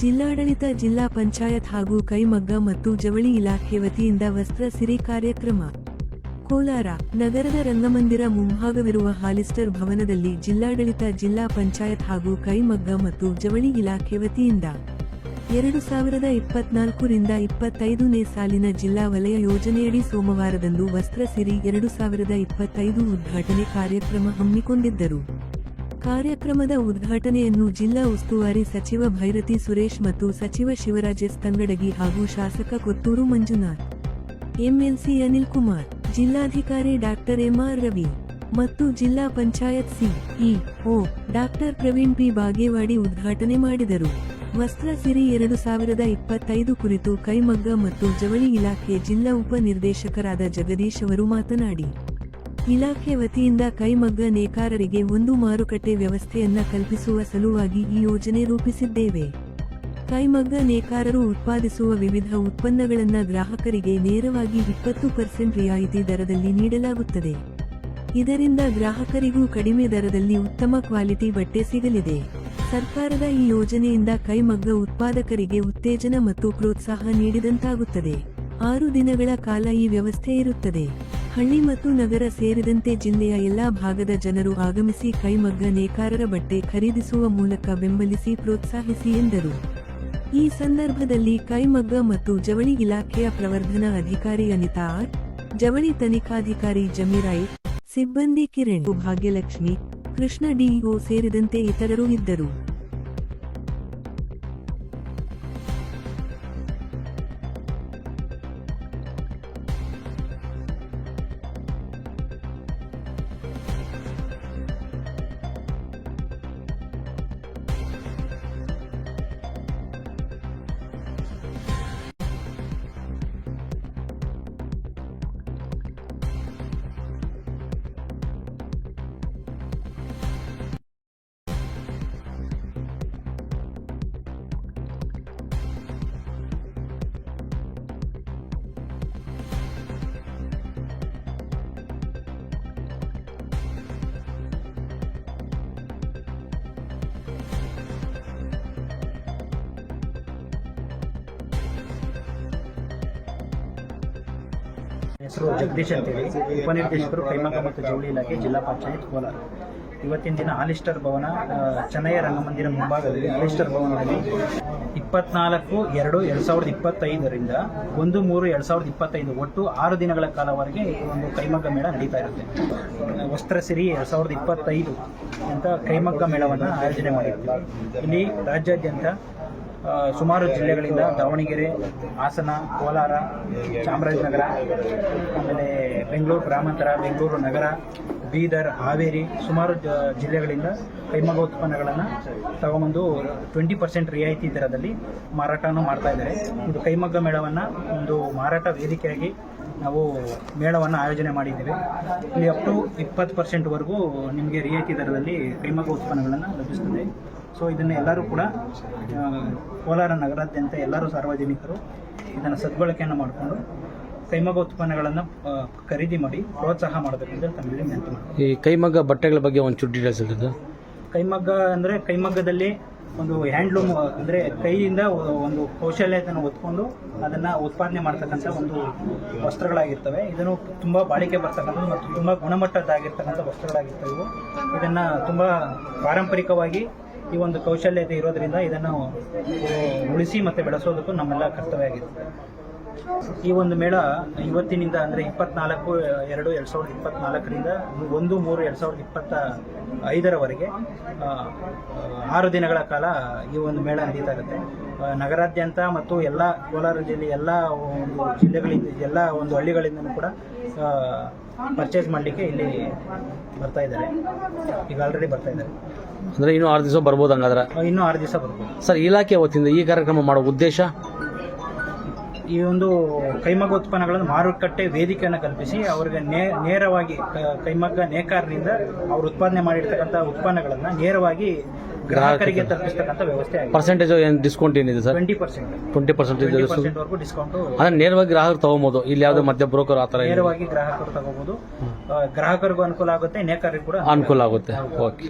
ಜಿಲ್ಲಾಡಳಿತ, ಜಿಲ್ಲಾ ಪಂಚಾಯತ್ ಹಾಗೂ ಕೈಮಗ್ಗ ಮತ್ತು ಜವಳಿ ಇಲಾಖೆ ವತಿಯಿಂದ ವಸ್ತ್ರ ಸಿರಿ ಕಾರ್ಯಕ್ರಮ. ಕೋಲಾರ ನಗರದ ರಂಗಮಂದಿರ ಮುಂಭಾಗವಿರುವ ಹಾಲಿಸ್ಟರ್ ಭವನದಲ್ಲಿ ಜಿಲ್ಲಾಡಳಿತ, ಜಿಲ್ಲಾ ಪಂಚಾಯತ್ ಹಾಗೂ ಕೈಮಗ್ಗ ಮತ್ತು ಜವಳಿ ಇಲಾಖೆ ವತಿಯಿಂದ ಎರಡು ಸಾವಿರದ ಇಪ್ಪತ್ನಾಲ್ಕರಿಂದ ಇಪ್ಪತ್ತೈದನೇ ಸಾಲಿನ ಜಿಲ್ಲಾ ವಲಯ ಯೋಜನೆಯಡಿ ಸೋಮವಾರದಂದು ವಸ್ತ್ರ ಸಿರಿ ಎರಡು ಸಾವಿರದ ಇಪ್ಪತ್ತೈದು ಉದ್ಘಾಟನೆ ಕಾರ್ಯಕ್ರಮ ಹಮ್ಮಿಕೊಂಡಿದ್ದರು. ಕಾರ್ಯಕ್ರಮದ ಉದ್ಘಾಟನೆಯನ್ನು ಜಿಲ್ಲಾ ಉಸ್ತುವಾರಿ ಸಚಿವ ಭೈರತಿ ಸುರೇಶ್ ಮತ್ತು ಸಚಿವ ಶಿವರಾಜ್ ಎಸ್ ತಂಗಡಗಿ ಹಾಗೂ ಶಾಸಕ ಕೊತ್ತೂರು ಮಂಜುನಾಥ್. ಎಂಎಲ್ಸಿ ಅನಿಲ್ ಕುಮಾರ್, ಜಿಲ್ಲಾಧಿಕಾರಿ ಡಾಕ್ಟರ್ ಎಂಆರ್ ರವಿ ಮತ್ತು ಜಿಲ್ಲಾ panchayat C E O doctor Praveen P Bagewadi ಉದ್ಘಾಟನೆ ಮಾಡಿದರು. ವಸ್ತ್ರ ಸಿರಿ ಎರಡು ಸಾವಿರದ ಇಪ್ಪತ್ತೈದು ಕುರಿತು ಕೈಮಗ್ಗ ಮತ್ತು ಜವಳಿ ಇಲಾಖೆ ಜಿಲ್ಲಾ ಉಪ ನಿರ್ದೇಶಕರಾದ ಜಗದೀಶ್ ಅವರು ಮಾತನಾಡಿ ಇಲಾಖೆ ವತಿಯಿಂದ ಕೈಮಗ್ಗ ನೇಕಾರರಿಗೆ ಒಂದು ಮಾರುಕಟ್ಟೆ ವ್ಯವಸ್ಥೆಯನ್ನ ಕಲ್ಪಿಸುವ ಸಲುವಾಗಿ ಈ ಯೋಜನೆ ರೂಪಿಸಿದ್ದೇವೆ. ಕೈಮಗ್ಗ ನೇಕಾರರು ಉತ್ಪಾದಿಸುವ ವಿವಿಧ ಉತ್ಪನ್ನಗಳನ್ನು ಗ್ರಾಹಕರಿಗೆ ನೇರವಾಗಿ ಇಪ್ಪತ್ತು ಪರ್ಸೆಂಟ್ ರಿಯಾಯಿತಿ ದರದಲ್ಲಿ ನೀಡಲಾಗುತ್ತದೆ. ಇದರಿಂದ ಗ್ರಾಹಕರಿಗೂ ಕಡಿಮೆ ದರದಲ್ಲಿ ಉತ್ತಮ ಕ್ವಾಲಿಟಿ ಬಟ್ಟೆ ಸಿಗಲಿದೆ. ಸರ್ಕಾರದ ಈ ಯೋಜನೆಯಿಂದ ಕೈಮಗ್ಗ ಉತ್ಪಾದಕರಿಗೆ ಉತ್ತೇಜನ ಮತ್ತು ಪ್ರೋತ್ಸಾಹ ನೀಡಿದಂತಾಗುತ್ತದೆ. ಆರು ದಿನಗಳ ಕಾಲ ಈ ವ್ಯವಸ್ಥೆ ಇರುತ್ತದೆ. ಹಳ್ಳಿ ಮತ್ತು ನಗರ ಸೇರಿದಂತೆ ಜಿಲ್ಲೆಯ ಎಲ್ಲಾ ಭಾಗದ ಜನರು ಆಗಮಿಸಿ ಕೈಮಗ್ಗ ನೇಕಾರರ ಬಟ್ಟೆ ಖರೀದಿಸುವ ಮೂಲಕ ಬೆಂಬಲಿಸಿ ಪ್ರೋತ್ಸಾಹಿಸಿ ಎಂದರು. ಈ ಸಂದರ್ಭದಲ್ಲಿ ಕೈಮಗ್ಗ ಮತ್ತು ಜವಳಿ ಇಲಾಖೆಯ ಪ್ರವರ್ಧನಾ ಅಧಿಕಾರಿ ಅನಿತಾ ಆರ್, ಜವಳಿ ತನಿಖಾಧಿಕಾರಿ ಜಮೀರಾಯ್ ಸಿಬ್ಬಂದಿ ಕಿರಣ್, ಭಾಗ್ಯಲಕ್ಷ್ಮಿ, ಕೃಷ್ಣ ಡಿಇಒ ಸೇರಿದಂತೆ ಇತರರು ಇದ್ದರು. ಹೆಸರು ಜಗದೀಶ್ ಅಂತೇಳಿ. ಉಪನಿರ್ದೇಶಕರು, ಕೈಮಗ್ಗ ಮತ್ತು ಜವಳಿ ಇಲಾಖೆ, ಜಿಲ್ಲಾ ಪಂಚಾಯತ್, ಕೋಲಾರ. ಇವತ್ತಿನ ದಿನ ಆಲಿಸ್ಟರ್ ಭವನ ಚೆನ್ನೈ ರಂಗಮಂದಿರ ಮುಂಭಾಗದಲ್ಲಿ ಆಲಿಸ್ಟರ್ ಭವನದಲ್ಲಿ ಇಪ್ಪತ್ನಾಲ್ಕು, ಎರಡು ಎರಡು ಸಾವಿರದ ಇಪ್ಪತ್ತೈದರಿಂದ ಒಂದು, ಮೂರು, ಎರಡು ಸಾವಿರದ ಇಪ್ಪತ್ತೈದು ಒಟ್ಟು ಆರು ದಿನಗಳ ಕಾಲವರೆಗೆ ಒಂದು ಕೈಮಗ್ಗ ಮೇಳ ನಡೀತಾ ಇರುತ್ತೆ. ವಸ್ತ್ರ ಸಿರಿ ಎರಡು ಸಾವಿರದ ಇಪ್ಪತ್ತೈದು ಅಂತ ಕೈಮಗ್ಗ ಮೇಳವನ್ನು ಆಯೋಜನೆ ಮಾಡಿರುತ್ತೆ ಇಲ್ಲಿ ರಾಜ್ಯಾದ್ಯಂತ ಸುಮಾರು ಜಿಲ್ಲೆಗಳಿಂದ ದಾವಣಗೆರೆ, ಹಾಸನ, ಕೋಲಾರ, ಚಾಮರಾಜನಗರ, ಆಮೇಲೆ ಬೆಂಗಳೂರು ಗ್ರಾಮಾಂತರ, ಬೆಂಗಳೂರು ನಗರ, ಬೀದರ್, ಹಾವೇರಿ ಸುಮಾರು ಜಿಲ್ಲೆಗಳಿಂದ ಕೈಮಗ್ಗ ಉತ್ಪನ್ನಗಳನ್ನು ತಗೊಂಬಂದು ಟ್ವೆಂಟಿ ಪರ್ಸೆಂಟ್ ರಿಯಾಯಿತಿ ದರದಲ್ಲಿ ಮಾರಾಟನೂ ಮಾಡ್ತಾ ಇದ್ದಾರೆ. ಇದು ಕೈಮಗ್ಗ ಮೇಳವನ್ನು ಒಂದು ಮಾರಾಟ ವೇದಿಕೆಯಾಗಿ ನಾವು ಮೇಳವನ್ನು ಆಯೋಜನೆ ಮಾಡಿದ್ದೇವೆ. ಇಲ್ಲಿ ಅಪ್ ಟು ಇಪ್ಪತ್ತು ಪರ್ಸೆಂಟ್ವರೆಗೂ ನಿಮಗೆ ರಿಯಾಯಿತಿ ದರದಲ್ಲಿ ಕೈಮಗ್ಗ ಉತ್ಪನ್ನಗಳನ್ನು ಲಭಿಸ್ತದೆ. ಸೊ ಇದನ್ನು ಎಲ್ಲರೂ ಕೂಡ ಕೋಲಾರ ನಗರಾದ್ಯಂತ ಎಲ್ಲರೂ ಸಾರ್ವಜನಿಕರು ಇದನ್ನು ಸದ್ಬಳಕೆಯನ್ನು ಮಾಡಿಕೊಂಡು ಕೈಮಗ್ಗ ಉತ್ಪನ್ನಗಳನ್ನು ಖರೀದಿ ಮಾಡಿ ಪ್ರೋತ್ಸಾಹ ಮಾಡಬೇಕಂತ ತಮ್ಮಲ್ಲಿ ವಿನಂತಿ ಮಾಡ್ತೀವಿ ಈ ಕೈಮಗ್ಗ ಬಟ್ಟೆಗಳ ಬಗ್ಗೆ ಒಂಚೂರು ಡೀಟೇಲ್ಸ್ ಇರ್ತದೆ. ಕೈಮಗ್ಗ ಅಂದರೆ ಕೈಮಗ್ಗದಲ್ಲಿ ಒಂದು ಹ್ಯಾಂಡ್ಲೂಮ್ ಅಂದರೆ ಕೈಯಿಂದ ಒಂದು ಕೌಶಲ್ಯತೆಯನ್ನು ಒತ್ಕೊಂಡು ಅದನ್ನು ಉತ್ಪಾದನೆ ಮಾಡ್ತಕ್ಕಂಥ ಒಂದು ವಸ್ತ್ರಗಳಾಗಿರ್ತವೆ. ಇದನ್ನು ತುಂಬ ಬಾಳಿಕೆ ಬರ್ತಕ್ಕಂಥ ಮತ್ತು ತುಂಬ ಗುಣಮಟ್ಟದ್ದಾಗಿರ್ತಕ್ಕಂಥ ವಸ್ತ್ರಗಳಾಗಿರ್ತವೆ. ಇದನ್ನು ತುಂಬ ಪಾರಂಪರಿಕವಾಗಿ ಈ ಒಂದು ಕೌಶಲ್ಯತೆ ಇರೋದ್ರಿಂದ ಇದನ್ನು ಉಳಿಸಿ ಮತ್ತು ಬೆಳೆಸೋದಕ್ಕೂ ನಮ್ಮೆಲ್ಲ ಕರ್ತವ್ಯ ಆಗಿದೆ. ಈ ಒಂದು ಮೇಳ ಇವತ್ತಿನಿಂದ ಅಂದರೆ ಇಪ್ಪತ್ನಾಲ್ಕು, ಎರಡು ಎರಡು ಸಾವಿರದ ಇಪ್ಪತ್ನಾಲ್ಕರಿಂದ ಒಂದು, ಮೂರು, ಎರಡು ಸಾವಿರದ ಇಪ್ಪತ್ತ ಐದರವರೆಗೆ ಆರು ದಿನಗಳ ಕಾಲ ಈ ಒಂದು ಮೇಳ ನಡೀತಾ ಇರುತ್ತೆ ನಗರಾದ್ಯಂತ ಮತ್ತು ಎಲ್ಲ ಕೋಲಾರ ಜಿಲ್ಲೆ, ಎಲ್ಲ ಒಂದು ಜಿಲ್ಲೆಗಳಿಂದ, ಎಲ್ಲ ಒಂದು ಹಳ್ಳಿಗಳಿಂದಲೂ ಕೂಡ ಪರ್ಚೇಸ್ ಮಾಡಲಿಕ್ಕೆ ಇಲ್ಲಿ ಬರ್ತಾ ಇದ್ದಾರೆ. ಈಗ ಆಲ್ರೆಡಿ ಬರ್ತಾ ಇದ್ದಾರೆ. ಅಂದ್ರೆ ಇನ್ನೂ ಆರು ದಿವಸ ಬರ್ಬೋದು ಹಂಗಾದ್ರೆ? ಇನ್ನೂ ಆರು ದಿವಸ ಬರ್ಬೋದು. ಸರ್ ಇಲಾಖೆ ಅವತ್ತಿಂದ ಈ ಕಾರ್ಯಕ್ರಮ ಮಾಡೋ ಉದ್ದೇಶ? ಈ ಒಂದು ಕೈಮಗ್ಗ ಉತ್ಪನ್ನಗಳನ್ನು ಮಾರುಕಟ್ಟೆ ವೇದಿಕೆಯನ್ನು ಕಲ್ಪಿಸಿ ಅವರಿಗೆ ನೇ ನೇರವಾಗಿ ಕೈಮಗ್ಗ ನೇಕಾರರಿಂದ ಅವರು ಉತ್ಪಾದನೆ ಮಾಡಿರ್ತಕ್ಕಂಥ ಉತ್ಪನ್ನಗಳನ್ನು ನೇರವಾಗಿ ಗ್ರಾಹಕರಿಗೆ ತಲುಪಿಸ್ತಕ್ಕಂಥ ವ್ಯವಸ್ಥೆ ಆಗಿದೆ. ಪರ್ಸೆಂಟೇಜ್ ಏನು ಡಿಸ್ಕೌಂಟ್ ಏನಿದೆ sir? Twenty percent twenty percentage ವರೆಗೂ ಡಿಸ್ಕೌಂಟು ಅಂದ್ರೆ ನೇರವಾಗಿ ಗ್ರಾಹಕರು ತಗೋಬಹುದು ಇಲ್ಲಿ ಯಾವುದೇ ಮಧ್ಯ ಬ್ರೋಕರ್ ಆ ಥರ. ನೇರವಾಗಿ ಗ್ರಾಹಕರು ತಗೋಬಹುದು ಗ್ರಾಹಕರಿಗೂ ಅನುಕೂಲ ಆಗುತ್ತೆ ನೇಕಾರಿಗೂ ಕೂಡ ಅನುಕೂಲ ಆಗುತ್ತೆ. ಓಕೆ